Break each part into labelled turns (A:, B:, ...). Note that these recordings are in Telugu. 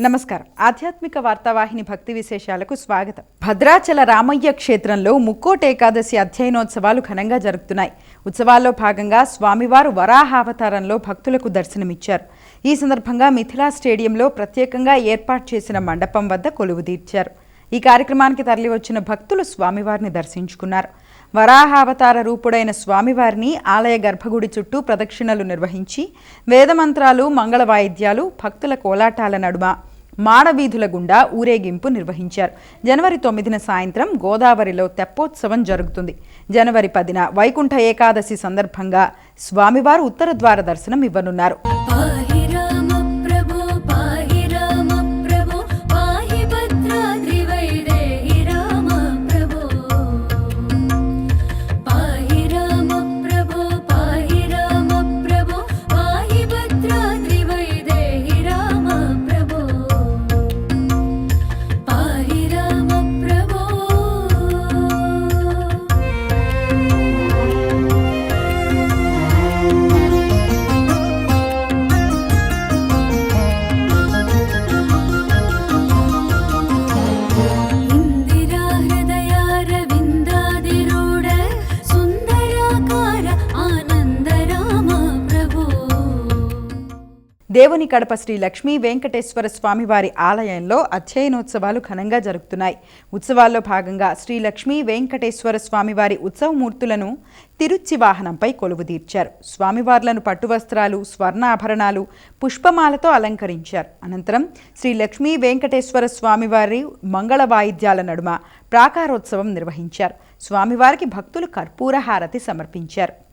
A: నమస్కారం. ఆధ్యాత్మిక వార్తావాహిని భక్తి విశేషాలకు స్వాగతం. భద్రాచల రామయ్య క్షేత్రంలో ముక్కోట ఏకాదశి అధ్యయనోత్సవాలు ఘనంగా జరుగుతున్నాయి. ఉత్సవాల్లో భాగంగా స్వామివారు వరాహావతారంలో భక్తులకు దర్శనమిచ్చారు. ఈ సందర్భంగా మిథిలా స్టేడియంలో ప్రత్యేకంగా ఏర్పాటు చేసిన మండపం వద్ద కొలువు తీర్చారు. ఈ కార్యక్రమానికి తరలివచ్చిన భక్తులు స్వామివారిని దర్శించుకున్నారు. వరాహావతార రూపుడైన స్వామివారిని ఆలయ గర్భగుడి చుట్టూ ప్రదక్షిణలు నిర్వహించి వేదమంత్రాలు మంగళ వాయిద్యాలు భక్తుల కోలాటాల నడుమ మాడవీధుల గుండా ఊరేగింపు నిర్వహించారు. జనవరి తొమ్మిదిన సాయంత్రం గోదావరిలో తెప్పోత్సవం జరుగుతుంది. జనవరి పదిన వైకుంఠ ఏకాదశి సందర్భంగా స్వామివారు ఉత్తర ద్వార దర్శనం ఇవ్వనున్నారు. దేవుని కడప శ్రీ లక్ష్మీ వెంకటేశ్వర స్వామివారి ఆలయంలో అధ్యయనోత్సవాలు ఘనంగా జరుగుతున్నాయి. ఉత్సవాల్లో భాగంగా శ్రీ లక్ష్మీ వెంకటేశ్వర స్వామివారి ఉత్సవమూర్తులను తిరుచి వాహనంపై కొలువు తీర్చారు. స్వామివార్లను పట్టువస్త్రాలు స్వర్ణాభరణాలు పుష్పమాలతో అలంకరించారు. అనంతరం శ్రీ లక్ష్మీ వెంకటేశ్వర స్వామివారి మంగళ వాయిద్యాల నడుమ ప్రాకారోత్సవం నిర్వహించారు. స్వామివారికి భక్తులు కర్పూర హారతి సమర్పించారు.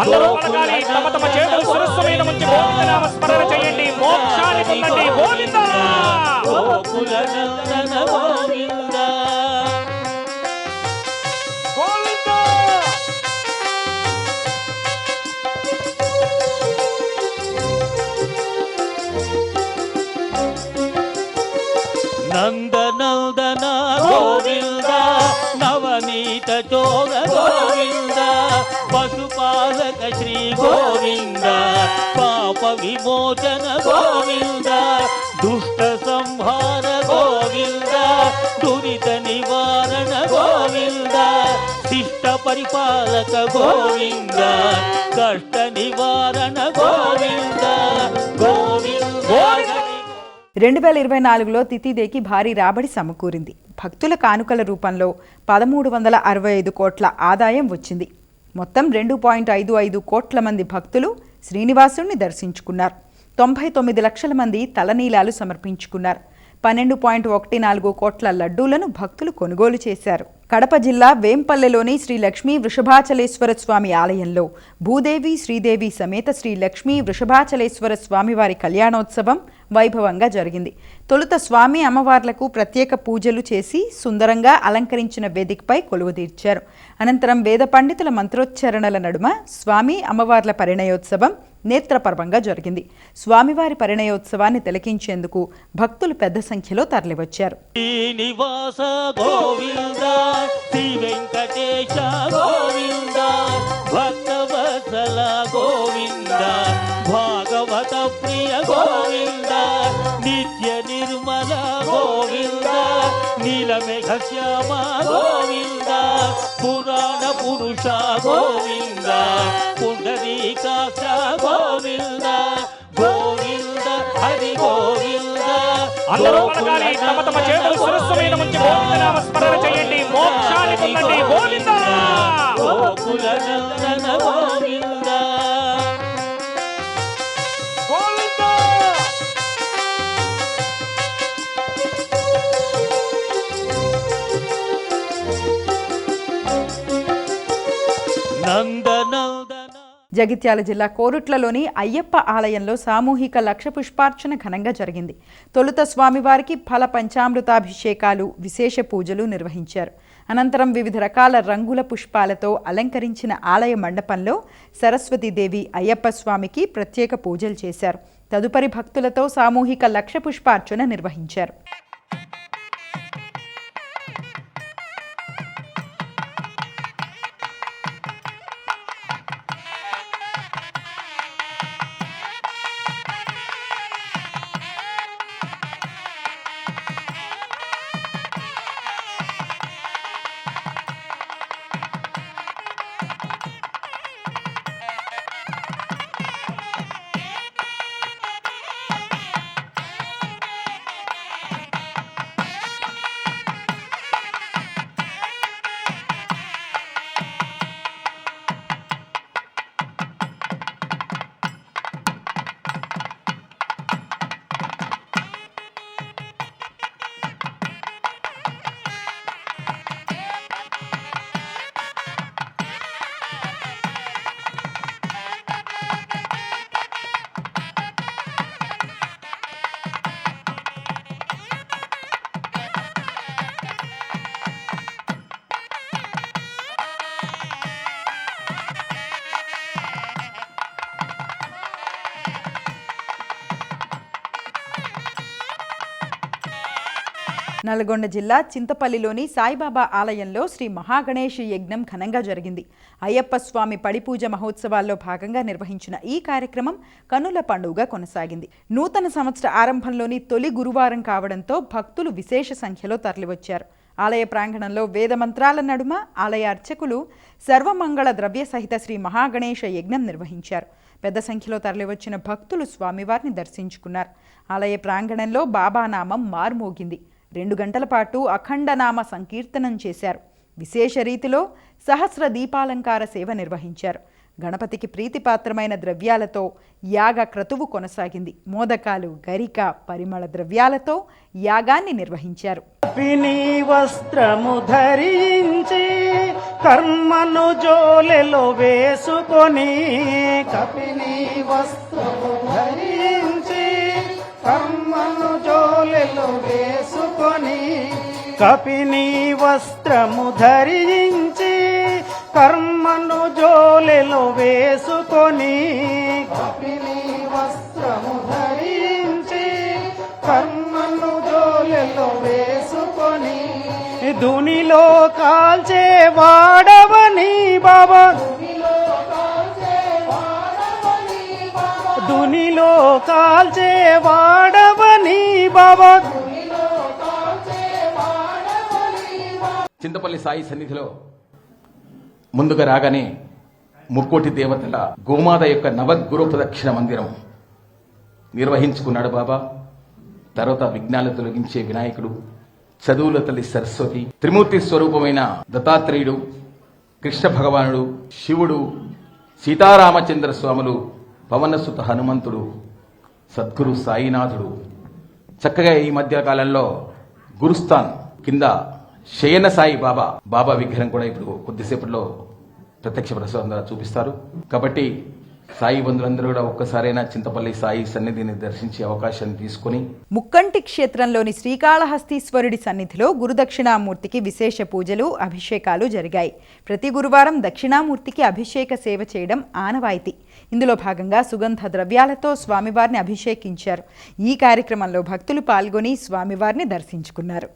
B: అందరూ పలకాలి తమ తమ చేతులు శిరస్సు మీద గోవిందనామ స్మరణ చేయండి. మోక్షాన్ని పొందండి. గోవింద!
C: నందనందన గోవింద? నవనీత చోర గోవింద? శ్రీ గోవింద పాప విమోచన గోవింద దుష్ట సంహార గోవింద దురిత నివారణ గోవింద శిష్ట పరిపాలక గోవింద కష్ట నివారణ గోవింద గోవింద.
A: రెండు వేల ఇరవై నాలుగులో తితిదేకి భారీ రాబడి సమకూరింది. భక్తుల కానుకల రూపంలో పదమూడు వందల అరవై ఐదు కోట్ల ఆదాయం వచ్చింది. మొత్తం రెండు పాయింట్ ఐదు ఐదు కోట్ల మంది భక్తులు శ్రీనివాసుణ్ణి దర్శించుకున్నారు. తొంభై తొమ్మిది లక్షల మంది తలనీలాలు సమర్పించుకున్నారు. పన్నెండు పాయింట్ ఒకటి నాలుగు కోట్ల లడ్డూలను భక్తులు కొనుగోలు చేశారు. కడప జిల్లా వేంపల్లెలోని శ్రీ లక్ష్మీ వృషభాచలేశ్వర స్వామి ఆలయంలో భూదేవి శ్రీదేవి సమేత శ్రీ లక్ష్మీ వృషభాచలేశ్వర స్వామివారి కళ్యాణోత్సవం వైభవంగా జరిగింది. తొలుత స్వామి అమ్మవార్లకు ప్రత్యేక పూజలు చేసి సుందరంగా అలంకరించిన వేదికపై కొలువుదీర్చారు అనంతరం వేద పండితుల మంత్రోచ్చారణల నడుమ స్వామి అమ్మవార్ల పరిణయోత్సవం నేత్రపర్వంగా జరిగింది. స్వామివారి పరిణయోత్సవాన్ని తిలకించేందుకు భక్తులు పెద్ద సంఖ్యలో తరలివచ్చారు.
C: శ్రీనివాస గోవింద శ్రీ వెంకటేశ నీలమేఘ శ్యామ గోవింద పురాణ పురుష గోవింద పుండరీకాక్ష గోవింద గోవింద హరి గోవింద.
B: అందరూ పలకాలి తమ తమ చేతులు శిరస్సు మీద ఉంచి గోవిందనామ స్మరణ చేయండి. మోక్షాన్ని పొందండి. గోవింద!
C: గోకుల నందన
A: జగిత్యాల జిల్లా కోరుట్లలోని అయ్యప్ప ఆలయంలో సామూహిక లక్ష పుష్పార్చన ఘనంగా జరిగింది. తొలుత స్వామివారికి ఫల పంచామృతాభిషేకాలు విశేష పూజలు నిర్వహించారు. అనంతరం వివిధ రకాల రంగుల పుష్పాలతో అలంకరించిన ఆలయ మండపంలో సరస్వతీదేవి అయ్యప్ప స్వామికి ప్రత్యేక పూజలు చేశారు. తదుపరి భక్తులతో సామూహిక లక్ష పుష్పార్చన నిర్వహించారు. నల్గొండ జిల్లా చింతపల్లిలోని సాయిబాబా ఆలయంలో శ్రీ మహాగణేష్ యజ్ఞం ఘనంగా జరిగింది. అయ్యప్ప స్వామి పడిపూజ మహోత్సవాల్లో భాగంగా నిర్వహించిన ఈ కార్యక్రమం కనుల పండుగ కొనసాగింది. నూతన సంవత్సర ఆరంభంలోని తొలి గురువారం కావడంతో భక్తులు విశేష సంఖ్యలో తరలివచ్చారు. ఆలయ ప్రాంగణంలో వేద మంత్రాల నడుమ ఆలయ అర్చకులు సర్వమంగళ ద్రవ్య సహిత శ్రీ మహాగణేష యజ్ఞం నిర్వహించారు. పెద్ద సంఖ్యలో తరలివచ్చిన భక్తులు స్వామివారిని దర్శించుకున్నారు. ఆలయ ప్రాంగణంలో బాబా నామం మార్మోగింది. రెండు గంటల పాటు అఖండనామ సంకీర్తనం చేశారు. విశేష రీతిలో సహస్ర దీపాలంకార సేవ నిర్వహించారు. గణపతికి ప్రీతిపాత్రమైన ద్రవ్యాలతో యాగ క్రతువు కొనసాగింది. మోదకాలు గరిక పరిమళ ద్రవ్యాలతో యాగాన్ని నిర్వహించారు.
D: వస్త్రము ధరించి కర్మను జోలెలో వేసుకొని కపిని వస్త్రము ధరించి కర్మను జోలెలో వేసుకొని కపిని వస్త్రము ధరించి కర్మను జోలెలు వేసుకొని కపిని వస్త్రము ధరించి కర్మను జోలెలు వేసుకొని దునిలో కాల్చే వాడవని బాబా దునిలో కాల్చే వాడవని బాబా
E: చింతపల్లి సాయి సన్నిధిలో ముందుగా రాగానే ముక్కోటి దేవతల గోమాత యొక్క నవగురు ప్రదక్షిణ మందిరం నిర్వహించుకున్నాడు బాబా. తర్వాత విఘ్నాలు తొలగించే వినాయకుడు చదువుల తల్లి సరస్వతి త్రిమూర్తి స్వరూపమైన దత్తాత్రేయుడు కృష్ణ భగవానుడు శివుడు సీతారామచంద్ర స్వాములు పవనసుత హనుమంతుడు సద్గురు సాయినాథుడు. చక్కగా ఈ మధ్య కాలంలో గురుస్థాన్ కింద శయన సాయి బాబా బాబా విగ్రహం కూడా ఇప్పుడు కొద్దిసేపట్లో ప్రత్యక్ష ప్రసాదం ద్వారా చూపిస్తారు. కాబట్టి సాయి బంధువులందరూ కూడా ఒక్కసారైనా చింతపల్లి సాయి సన్నిధిని దర్శించే అవకాశాన్ని తీసుకుని
A: ముక్కంటి క్షేత్రంలోని శ్రీకాళహస్తీశ్వరుడి సన్నిధిలో గురుదక్షిణామూర్తికి విశేష పూజలు అభిషేకాలు జరిగాయి. ప్రతి గురువారం దక్షిణామూర్తికి అభిషేక సేవ చేయడం ఆనవాయితీ. ఇందులో భాగంగా సుగంధ ద్రవ్యాలతో స్వామివారిని అభిషేకించారు. ఈ కార్యక్రమంలో భక్తులు పాల్గొని స్వామివారిని దర్శించుకున్నారు.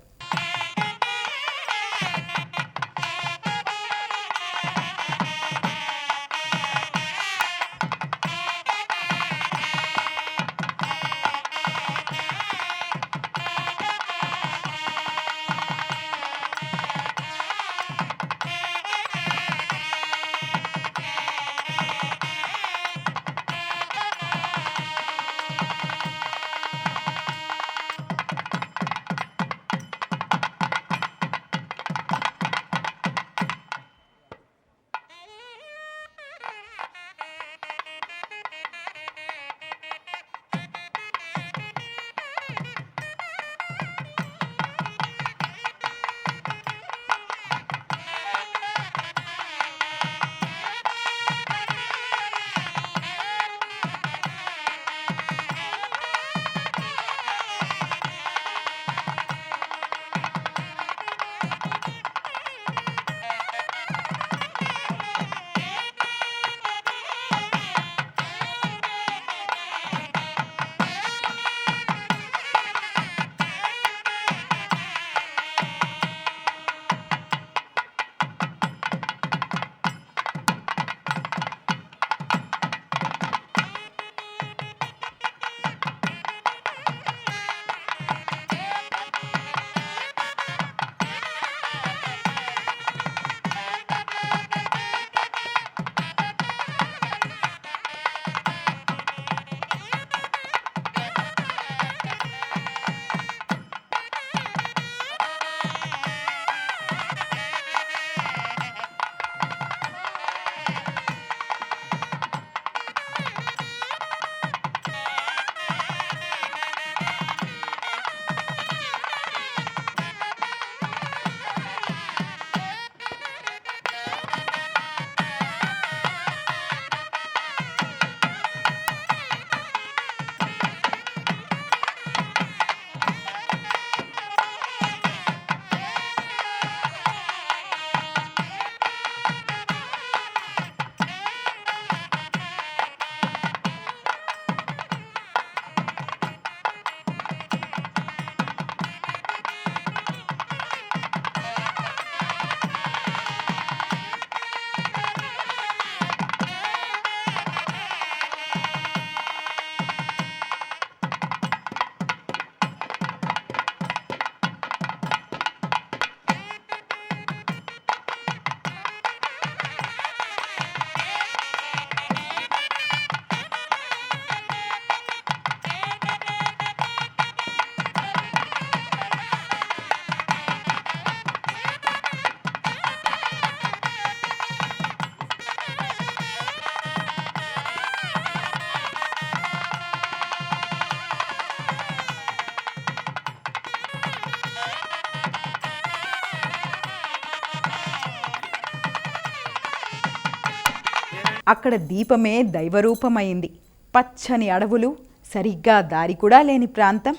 A: అక్కడ దీపమే దైవరూపమైంది. పచ్చని అడవులు సరిగ్గా దారి కూడా లేని ప్రాంతం.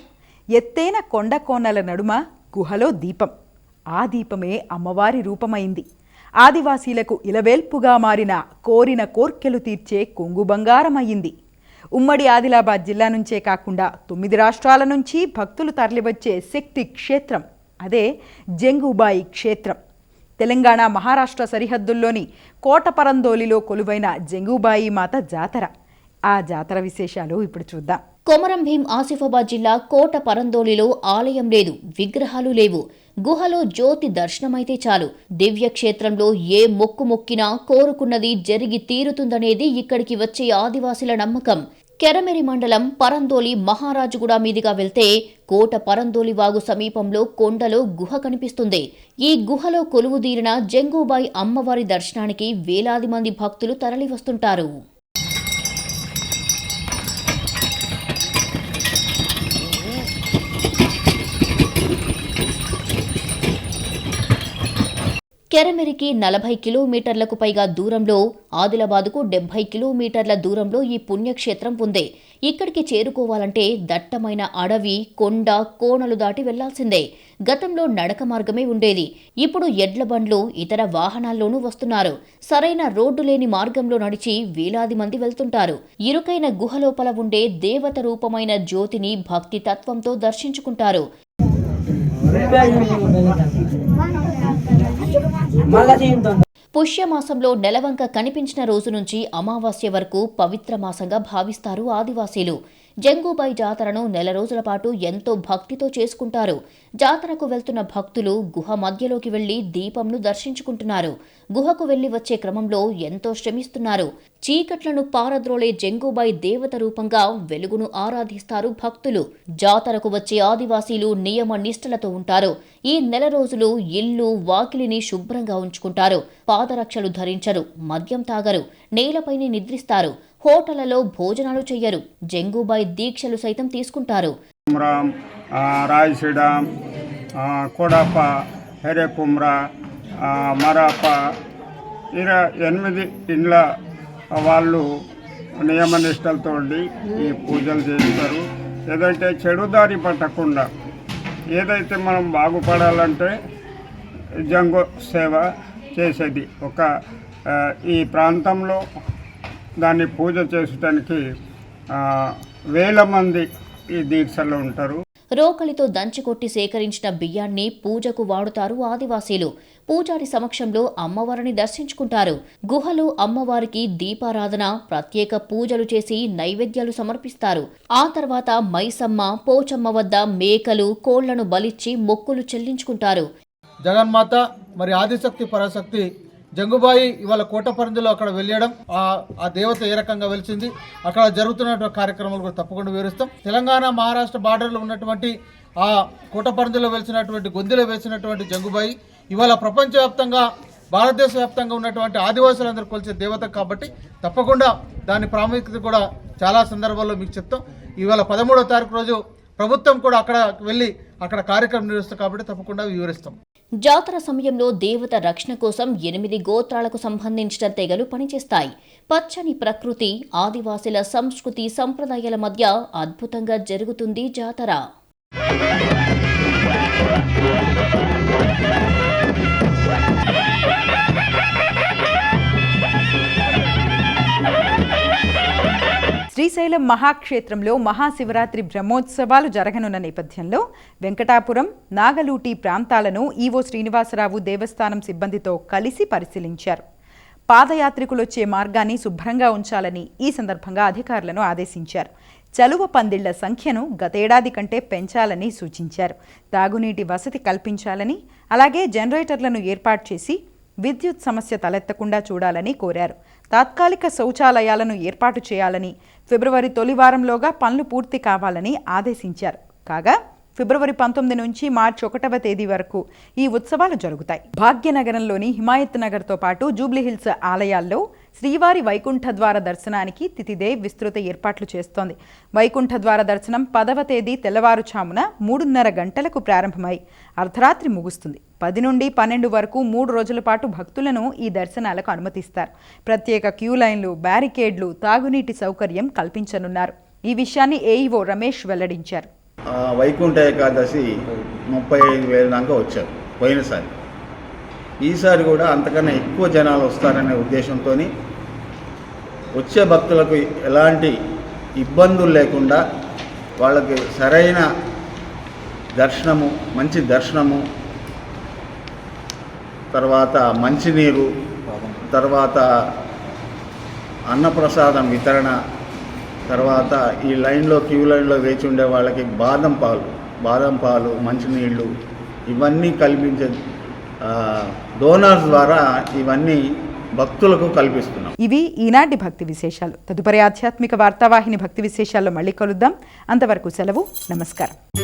A: ఎత్తైన కొండ కోనల నడుమ గుహలో దీపం. ఆ దీపమే అమ్మవారి రూపమైంది. ఆదివాసీలకు ఇలవేల్పుగా మారిన కోరిన కోర్కెలు తీర్చే కొంగు బంగారమయ్యింది. ఉమ్మడి ఆదిలాబాద్ జిల్లా నుంచే కాకుండా తొమ్మిది రాష్ట్రాల నుంచి భక్తులు తరలివచ్చే శక్తి క్షేత్రం. అదే జంగుబాయి క్షేత్రం. తెలంగాణ మహారాష్ట్ర సరిహద్దుల్లోని కోటపరందోలిలో కొలువైన జంగుబాయి మాత జాతర. ఆ జాతర విశేషాలు ఇప్పుడు చూద్దాం.
F: కొమరం భీం ఆసిఫాబాద్ జిల్లా కోట పరందోలిలో ఆలయం లేదు విగ్రహాలు లేవు. గుహలో జ్యోతి దర్శనమైతే చాలు. దివ్య క్షేత్రంలో ఏ మొక్కు మొక్కినా కోరుకున్నది జరిగి తీరుతుందనేది ఇక్కడికి వచ్చే ఆదివాసుల నమ్మకం. కెరమెరి మండలం పరందోలి మహారాజుగూడ మీదుగా వెళ్తే కోట పరందోలి వాగు సమీపంలో కొండలో గుహ కనిపిస్తుంది. ఈ గుహలో కొలువుదీరిన జంగూబాయి అమ్మవారి దర్శనానికి వేలాది మంది భక్తులు తరలివస్తుంటారు. కెరమెరికి నలభై కిలోమీటర్లకు పైగా దూరంలో ఆదిలాబాదుకు డెబ్బై కిలోమీటర్ల దూరంలో ఈ పుణ్యక్షేత్రం ఉంది. ఇక్కడికి చేరుకోవాలంటే దట్టమైన అడవి కొండ కోణలు దాటి వెళ్ళాల్సిందే. గతంలో నడక మార్గమే ఉండేది. ఇప్పుడు ఎడ్ల బండ్లు ఇతర వాహనాల్లోనూ వస్తున్నారు. సరైన రోడ్డు లేని మార్గంలో నడిచి వేలాది మంది వెళ్తుంటారు. ఇరుకైన గుహలోపల ఉండే దేవత రూపమైన జ్యోతిని భక్తి తత్వంతో దర్శించుకుంటారు పుష్యమాసంలో నెలవంక కనిపించిన రోజు నుంచి అమావాస్య వరకు పవిత్ర మాసంగా భావిస్తారు ఆదివాసీలు. జంగూబాయి జాతరను నెల రోజుల పాటు ఎంతో భక్తితో చేసుకుంటారు. జాతరకు వెళ్తున్న భక్తులు గుహ మధ్యలోకి వెళ్ళి దీపంను దర్శించుకుంటున్నారు. గుహకు వెళ్ళి వచ్చే క్రమంలో ఎంతో శ్రమిస్తున్నారు. చీకట్లను పారద్రోలే జంగుబాయి దేవత రూపంగా వెలుగును ఆరాధిస్తారు భక్తులు. జాతరకు వచ్చే ఆదివాసీలు నియమ నిష్ఠలతో ఉంటారు. ఈ నెల రోజులు ఇల్లు వాకిలిని శుభ్రంగా ఉంచుకుంటారు. పాదరక్షలు ధరించరు మద్యం తాగరు నేలపైనే నిద్రిస్తారు హోటళ్ళలో భోజనాలు చెయ్యరు జంగుబాయి దీక్షలు సైతం తీసుకుంటారు.
G: రాయసిడాం కొడప మరాప ఇలా ఎనిమిది ఇండ్ల వాళ్ళు నియమనిష్టలతో ఈ పూజలు చేస్తారు. ఏదంటే చెడుదారి పట్టకుండా ఏదైతే మనం బాగుపడాలంటే జంగు సేవ చేసేది. ఒక ఈ ప్రాంతంలో దాన్ని పూజ చేసడానికి వేల మంది ఈ దీక్షలో ఉంటారు.
F: రోకలితో దంచికొట్టి సేకరించిన బియ్యాన్ని పూజకు వాడుతారు ఆదివాసీలు. పూజారి సమక్షంలో అమ్మవారిని దర్శించుకుంటారు. గుహలో అమ్మవారికి దీపారాధన ప్రత్యేక పూజలు చేసి నైవేద్యాలు సమర్పిస్తారు. ఆ తర్వాత మైసమ్మ పోచమ్మ వద్ద మేకలు కోళ్ళను బలిచ్చి మొక్కులు చెల్లించుకుంటారు.
H: జగన్మాత మరి ఆదిశక్తి పరాశక్తి జంగుబాయి ఇవాళ కోటపరందిలో అక్కడ వెళ్ళడం ఆ దేవత ఏ రకంగా వెలిచింది అక్కడ జరుగుతున్నటువంటి కార్యక్రమాలు కూడా తప్పకుండా వివరిస్తాం. తెలంగాణ మహారాష్ట్ర బార్డర్లో ఉన్నటువంటి ఆ కోటపరందిలో వెలిసినటువంటి గొంతులో వేసినటువంటి జంగుబాయి ఇవాళ ప్రపంచవ్యాప్తంగా భారతదేశ వ్యాప్తంగా ఉన్నటువంటి ఆదివాసులందరూ కొలిచే దేవత కాబట్టి తప్పకుండా దాని ప్రాముఖ్యత కూడా చాలా సందర్భాల్లో మీకు చెప్తాం. ఇవాళ పదమూడో తారీఖు రోజు ప్రభుత్వం కూడా అక్కడ వెళ్ళి అక్కడ కార్యక్రమం నిర్వహిస్తాం కాబట్టి తప్పకుండా వివరిస్తాం.
F: జాతర సమయంలో దేవత రక్షణ కోసం ఎనిమిది గోత్రాలకు సంబంధించిన తెగలు పనిచేస్తాయి. పచ్చని ప్రకృతి ఆదివాసీల సంస్కృతి సంప్రదాయాల మధ్య అద్భుతంగా జరుగుతుంది జాతర.
A: శ్రీశైలం మహాక్షేత్రంలో మహాశివరాత్రి బ్రహ్మోత్సవాలు జరగనున్న నేపథ్యంలో వెంకటాపురం నాగలూటి ప్రాంతాలను ఈవో శ్రీనివాసరావు దేవస్థానం సిబ్బందితో కలిసి పరిశీలించారు. పాదయాత్రికులు వచ్చే మార్గాన్ని శుభ్రంగా ఉంచాలని ఈ సందర్భంగా అధికారులను ఆదేశించారు. చలువ పందిళ్ళ సంఖ్యను గతేడాది కంటే పెంచాలని సూచించారు. తాగునీటి వసతి కల్పించాలని అలాగే జనరేటర్లను ఏర్పాటు చేసి విద్యుత్ సమస్య తలెత్తకుండా చూడాలని కోరారు. తాత్కాలిక శౌచాలయాలను ఏర్పాటు చేయాలని ఫిబ్రవరి తొలి వారంలోగా పనులు పూర్తి కావాలని ఆదేశించారు. కాగా ఫిబ్రవరి పంతొమ్మిది నుంచి మార్చి ఒకటవ తేదీ వరకు ఈ ఉత్సవాలు జరుగుతాయి. భాగ్యనగరంలోని హిమాయత్ నగర్తో పాటు జూబ్లీహిల్స్ ఆలయాల్లో శ్రీవారి వైకుంఠ ద్వార దర్శనానికి తిథిదే విస్తృత ఏర్పాట్లు చేస్తోంది. వైకుంఠ ద్వార దర్శనం పదవ తేదీ తెల్లవారుఛామున మూడున్నర గంటలకు ప్రారంభమై అర్ధరాత్రి ముగుస్తుంది. పది నుండి పన్నెండు వరకు మూడు రోజుల పాటు భక్తులను ఈ దర్శనాలకు అనుమతిస్తారు. ప్రత్యేక క్యూ లైన్లు బ్యారికేడ్లు తాగునీటి సౌకర్యం కల్పించనున్నారు. ఈ విషయాన్ని ఏఈఓ రమేష్ వెల్లడించారు.
I: వైకుంఠ ఏకాదశి ముప్పై ఐదు వేల దాకా వచ్చారు పోయినసారి. ఈసారి కూడా అంతకన్నా ఎక్కువ జనాలు వస్తారనే ఉద్దేశంతో వచ్చే భక్తులకు ఎలాంటి ఇబ్బందులు లేకుండా వాళ్ళకి సరైన దర్శనము మంచి దర్శనము తర్వాత మంచినీరు తర్వాత అన్నప్రసాదం వితరణ తర్వాత ఈ లైన్లో క్యూ లైన్లో వేచి ఉండే వాళ్ళకి బాదం పాలు బాదం పాలు మంచినీళ్ళు ఇవన్నీ కల్పించే డోనర్స్ ద్వారా ఇవన్నీ భక్తులకు కల్పిస్తున్నాం.
A: ఇవి ఈనాటి భక్తి విశేషాలు. తదుపరి ఆధ్యాత్మిక వార్తావాహిని భక్తి విశేషాల్లో మళ్ళీ కలుద్దాం. అంతవరకు సెలవు నమస్కారం.